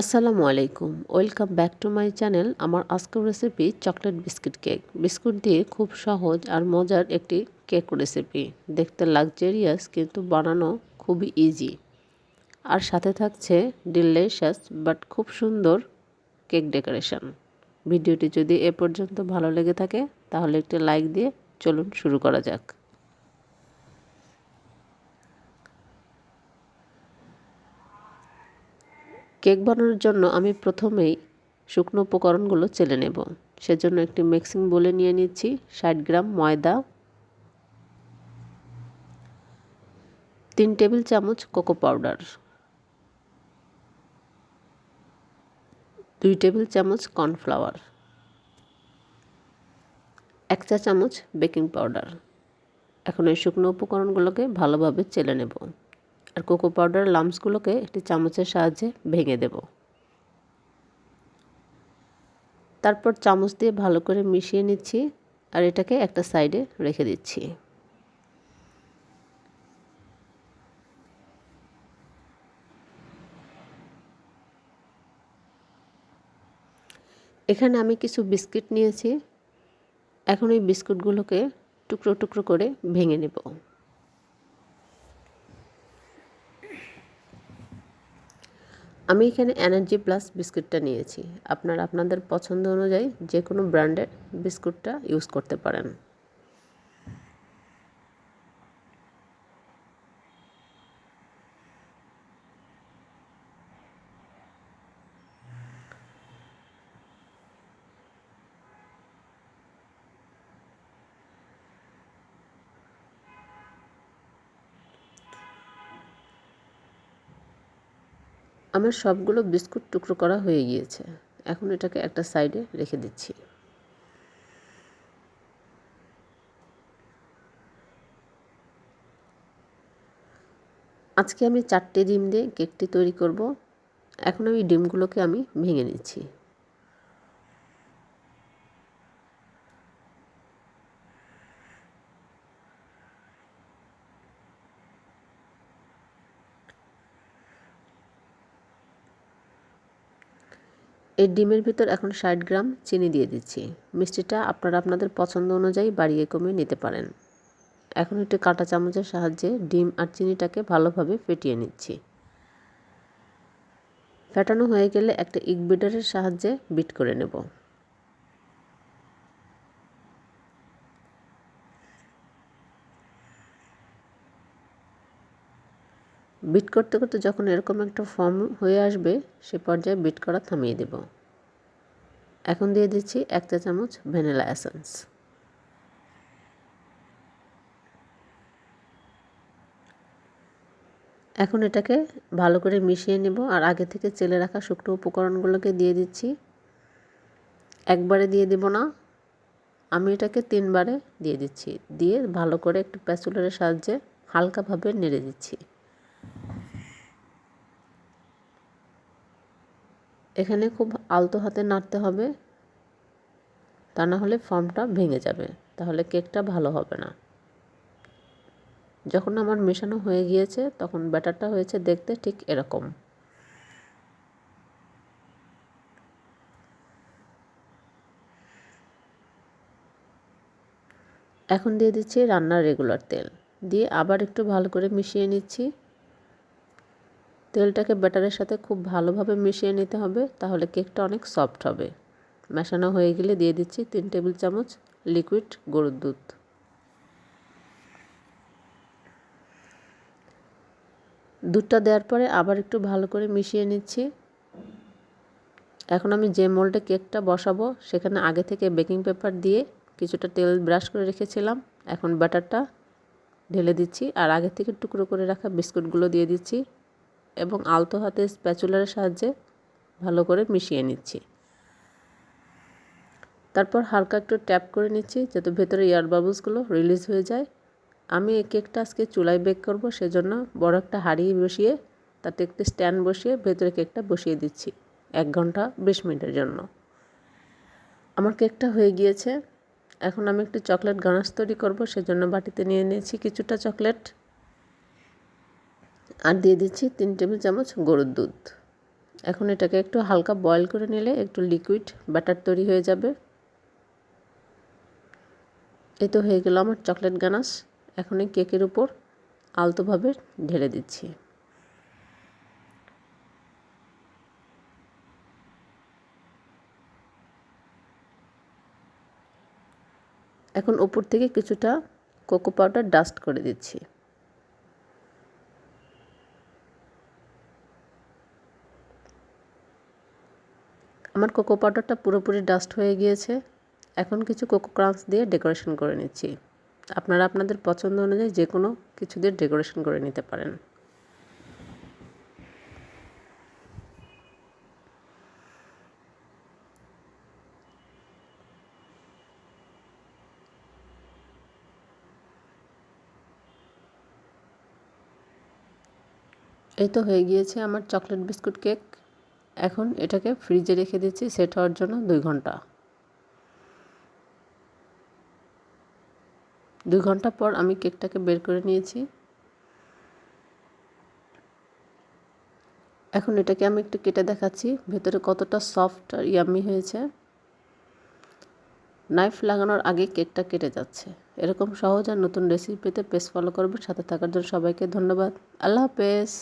আসসালামু আলাইকুম। Welcome back to my channel. আমার আজকের recipe chocolate biscuit cake. Biscuit দিয়ে খুব সহজ আর মজার একটি কেক রেসিপি দেখতে লাক্সারিয়াস কিন্তু বানানো খুবই ইজি আর সাথে থাকছে ডিলিশিয়াস বাট খুব সুন্দর কেক ডেকোরেশন ভিডিওটি যদি এ পর্যন্ত ভালো লেগে থাকে, তাহলে একটি লাইক দিয়ে চলুন শুরু করা যাক। কেক বানানোর জন্য আমি প্রথমেই শুকনো উপকরণগুলো চেলে নেব। সেজন্য একটি মিক্সিং বলে নিয়ে নিচ্ছি, ষাট গ্রাম ময়দা, তিন টেবিল চামচ কোকো পাউডার, দুই টেবিল চামচ কর্নফ্লাওয়ার, এক চা চামচ বেকিং পাউডার। এখন এই শুকনো উপকরণগুলোকে ভালোভাবে চেলে নেব। আর কোকো পাউডার লামসগুলোকে একটি চামচের সাহায্যে ভেঙে দেব। তারপর চামচ দিয়ে ভালো করে মিশিয়ে নিচ্ছি আর এটাকে একটা সাইডে রেখে দিচ্ছি। এখানে আমি কিছু বিস্কিট নিয়েছি। এখন এই বিস্কুটগুলোকে টুকরো টুকরো করে ভেঙে নেব। আমি এখানে এনার্জি প্লাস বিস্কুটটা নিয়েছি। আপনারা আপনাদের পছন্দ অনুযায়ী যে কোনো ব্র্যান্ডের বিস্কুটটা ইউজ করতে পারেন। আমার সবগুলো বিস্কুট টুকরো করা হয়ে গিয়েছে। এখন এটাকে একটা সাইডে রেখে দিচ্ছি। আজকে আমি চারটে ডিম দিয়ে কেকটি তৈরি করব। এখন আমি ডিমগুলোকে আমি ভেঙে নিচ্ছি। এই ডিমের ভিতর এখন ষাট গ্রাম চিনি দিয়ে দিচ্ছি। মিষ্টিটা আপনারা আপনাদের পছন্দ অনুযায়ী বাড়িয়ে কমিয়ে নিতে পারেন। এখন একটু কাঁটা চামচের সাহায্যে ডিম আর চিনিটাকে ভালোভাবে ফেটিয়ে নিচ্ছি। ফেটানো হয়ে গেলে একটা ইগবিটারের সাহায্যে বিট করে নেব। বিট করতে করতে যখন এরকম একটা ফর্ম হয়ে আসবে, সে পর্যায়ে বিট করা থামিয়ে দেব। এখন দিয়ে দিচ্ছি এক চা চামচ ভ্যানিলা এসেন্স। এখন এটাকে ভালো করে মিশিয়ে নেব আর আগে থেকে চেলে রাখা শুকনো উপকরণগুলোকে দিয়ে দিচ্ছি। একবারে দিয়ে দেব না। আমি এটাকে তিনবারে দিয়ে দিচ্ছি। দিয়ে ভালো করে একটু প্যাচুলারের সাহায্যে হালকাভাবে নেড়ে দিচ্ছি। এখানে খুব আলতো হাতে নাড়তে হবে। তা না হলে ফর্মটা ভেঙে যাবে। তাহলে কেকটা ভালো হবে না। যখন আমার মেশানো হয়ে গিয়েছে, তখন ব্যাটারটা হয়েছে দেখতে ঠিক এরকম। এখন দিয়ে দিচ্ছি রান্নার রেগুলার তেল। দিয়ে আবার একটু ভালো করে মিশিয়ে নিচ্ছি। তেলটাকে ব্যাটারের সাথে খুব ভালোভাবে মিশিয়ে নিতে হবে, তাহলে কেকটা অনেক সফট হবে। মেশানো হয়ে গেলে দিয়ে দিচ্ছি তিন টেবিল চামচ লিকুইড গরুর দুধ। দুধটা দেওয়ার পরে আবার একটু ভালো করে মিশিয়ে নিচ্ছি। এখন আমি যে মোল্ডে কেকটা বসাবো, সেখানে আগে থেকে বেকিং পেপার দিয়ে কিছুটা তেল ব্রাশ করে রেখেছিলাম। এখন ব্যাটারটা ঢেলে দিচ্ছি আর আগে থেকে টুকরো করে রাখা বিস্কুটগুলো দিয়ে দিচ্ছি। এবং আলতো হাতে স্প্যাচুলারের সাহায্যে ভালো করে মিশিয়ে নিচ্ছি। তারপর হালকা একটু ট্যাপ করে নিচ্ছি যাতে ভেতরে এয়ার বাবলসগুলো রিলিজ হয়ে যায়। আমি এই কেকটা আজকে চুলায় বেক করব, সেজন্য বড় একটা হাঁড়ি বসিয়ে তাতে একটি স্ট্যান্ড বসিয়ে ভেতরে কেকটা বসিয়ে দিচ্ছি এক ঘণ্টা বিশ মিনিটের জন্য। আমার কেকটা হয়ে গিয়েছে। এখন আমি একটু চকলেট গানাশ তৈরি করব, সেজন্য বাটিতে নিয়ে নিয়েছি কিছুটা চকলেট। আর দিয়ে দিচ্ছি তিন টেবিল চামচ গরুর দুধ। এখন এটাকে একটু হালকা বয়েল করে নিলে একটু লিকুইড ব্যাটার তৈরি হয়ে যাবে। এ তো হয়ে গেল আমার চকলেট গানাস এখন এই কেকের উপর আলতোভাবে ঢেলে দিচ্ছি। এখন উপর থেকে কিছুটা কোকো পাউডার ডাস্ট করে দিচ্ছি। আমার কোকো পাউডারটা পুরোপুরি ডাস্ট হয়ে গিয়েছে। এখন কিছু কোকো ক্রাঞ্চ দিয়ে ডেকোরেশন করে নিচ্ছি। আপনারা আপনাদের পছন্দ অনুযায়ী যে কোনো কিছু দিয়ে ডেকোরেশন করে নিতে পারেন। এই তো হয়ে গিয়েছে আমার চকলেট বিস্কুট কেক এখন এটাকে ফ্রিজে রেখে দিচ্ছি সেট হওয়ার জন্য দুই ঘণ্টা। দুই ঘণ্টা পর আমি কেকটাকে বের করে নিয়েছি। এখন এটাকে আমি একটু কেটে দেখাচ্ছি, ভেতরে কতটা সফট আর ইয়ামি হয়েছে। নাইফ লাগানোর আগে কেকটা কেটে যাচ্ছে। এরকম সহজ আর নতুন রেসিপি পেতে পেজ ফলো করবে, সাথে থাকার জন্য সবাইকে ধন্যবাদ। আল্লাহ হাফেজ।